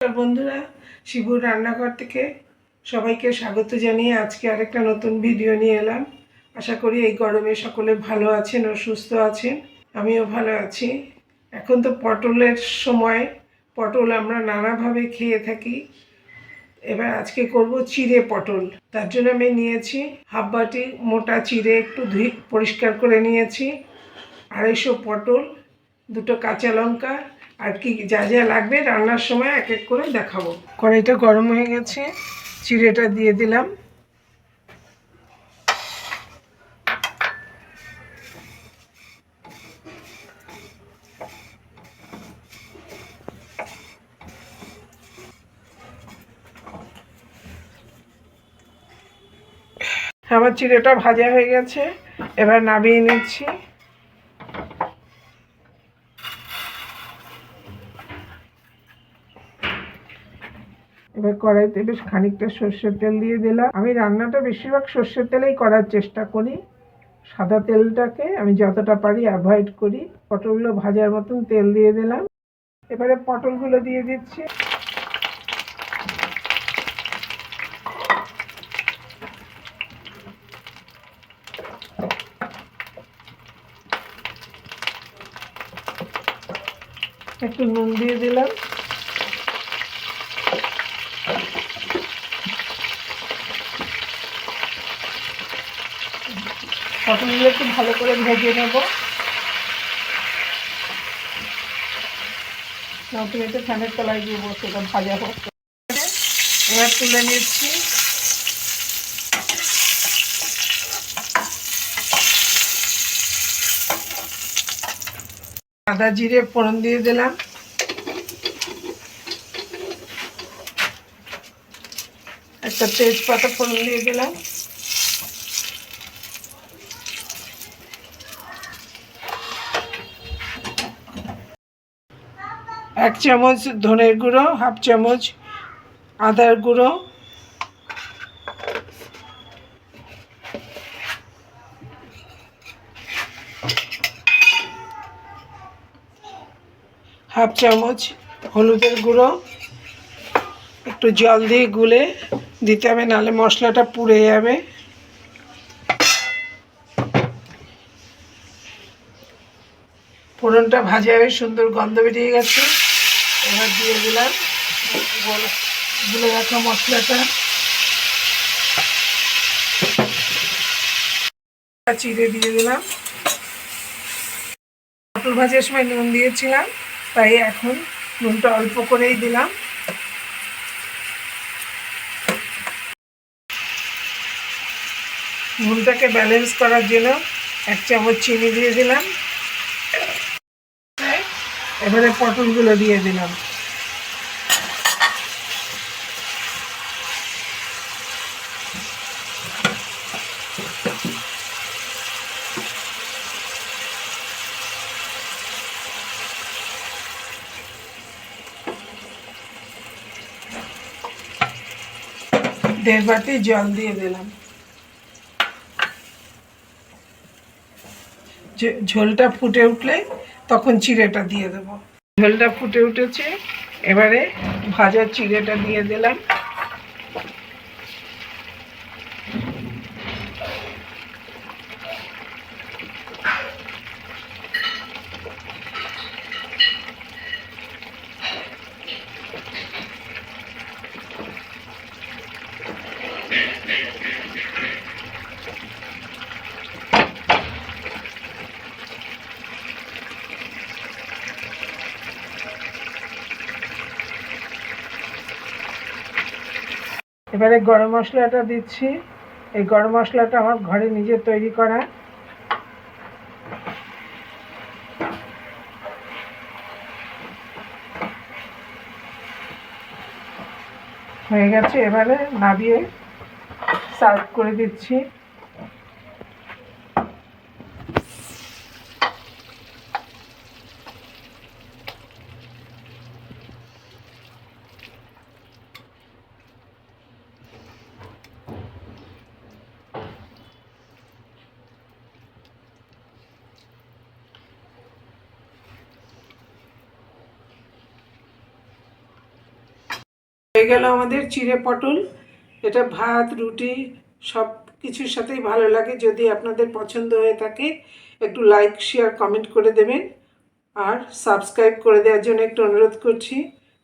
বন্ধুরা, শিবুর রান্নাঘর থেকে সবাইকে স্বাগত জানিয়ে আজকে আরেকটা নতুন ভিডিও নিয়ে এলাম। আশা করি এই গরমে সকলে ভালো আছেন ও সুস্থ আছেন, আমিও ভালো আছি। এখন তো পটলের সময়, পটল আমরা নানাভাবে খেয়ে থাকি। এবার আজকে করব চিড়ে পটল, তার জন্য আমি নিয়েছি হাফ বাটি মোটা চিড়ে, একটু ধুই, পরিষ্কার করে নিয়েছি। আড়াইশো পটল, দুটো কাঁচা লঙ্কা আর কি যা যা লাগবে রান্নার সময় এক এক করে দেখাবো। কড়াইটা গরম হয়ে গেছে চিড়েটা দিয়ে দিলাম। আমার চিড়েটা ভাজা হয়ে গেছে, এবার নামিয়ে নিচ্ছি। এবার কড়াইতে বেশ খানিকটা সর্ষের তেল দিয়ে দিলাম। আমি রান্নাটা বেশিরভাগ সর্ষের তেলেই করার চেষ্টা করি। সাদা তেলটাকে আমি যতটা পারি অ্যাভয়েড করি। পটলগুলো ভাজার মতন তেল দিয়ে দিলাম। এবারে পটলগুলো দিয়ে দিচ্ছি। একটু নুন দিয়ে দিলাম। পটলগুলো একটু ভালো করে ভেজে নেব। নতুন ফ্যানের তলায় দিয়ে বসে ওটা ভাজা হোক। এবার তুলে নিচ্ছি। আদা জিরে ফোড়ন দিয়ে দিলাম। একটা তেজপাতা ফোড়ন দিয়ে দিলাম। এক চামচ ধনের গুঁড়ো, হাফ চামচ আদার গুঁড়ো। হাফ চামচ হলুদের গুঁড়ো। একটু জল দিয়ে গুলে দিতে হবে, নাহলে মশলাটা পুড়ে যাবে। ফোড়নটা ভাজা হয়ে সুন্দর গন্ধ বেরিয়ে গেছে। এবার দিয়ে দিলাম। গোল- রাখা মশলাটা। চিড়ে দিয়ে দিলাম। পটল ভাজার সময় নুন দিয়েছিলাম, তাই এখন নুনটা অল্প করেই দিলাম। নুনটাকে ব্যালেন্স করার জন্য এক চামচ চিনি দিয়ে দিলাম। এবারে পটলগুলো দিয়ে দিলাম। দেড় জল দিয়ে দিলাম। ঝোলটা ফুটে উঠলে তখন চিড়েটা দিয়ে দেবো। ঝোলটা ফুটে উঠেছে। এবারে ভাজা চিড়েটা দিয়ে দিলাম। এবারে গরম মশলাটা দিচ্ছি। এই গরম মশলাটা আমার ঘরে নিজে তৈরি করা। হয়ে গেছে, এবারে নাবিয়ে সার্ভ করে দিচ্ছি। হয়ে গেল আমাদের চিড়ে পটল। এটা ভাত, রুটি, সব কিছুর সাথেই ভালো লাগে। যদি আপনাদের পছন্দ হয়ে থাকে, একটু লাইক শেয়ার কমেন্ট করে দেবেন। আর সাবস্ক্রাইব করে দেওয়ার জন্য একটু অনুরোধ করছি।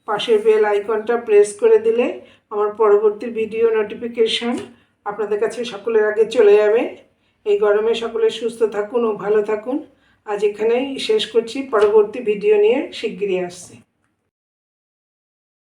পাশের বেল আইকনটা প্রেস করে দিলে আমার পরবর্তী ভিডিও নোটিফিকেশন আপনাদের কাছে সকলের আগে চলে যাবে। এই গরমে সকলে সুস্থ থাকুন ও ভালো থাকুন। আজ এখানেই শেষ করছি। পরবর্তী ভিডিও নিয়ে শিগগিরই আসছি।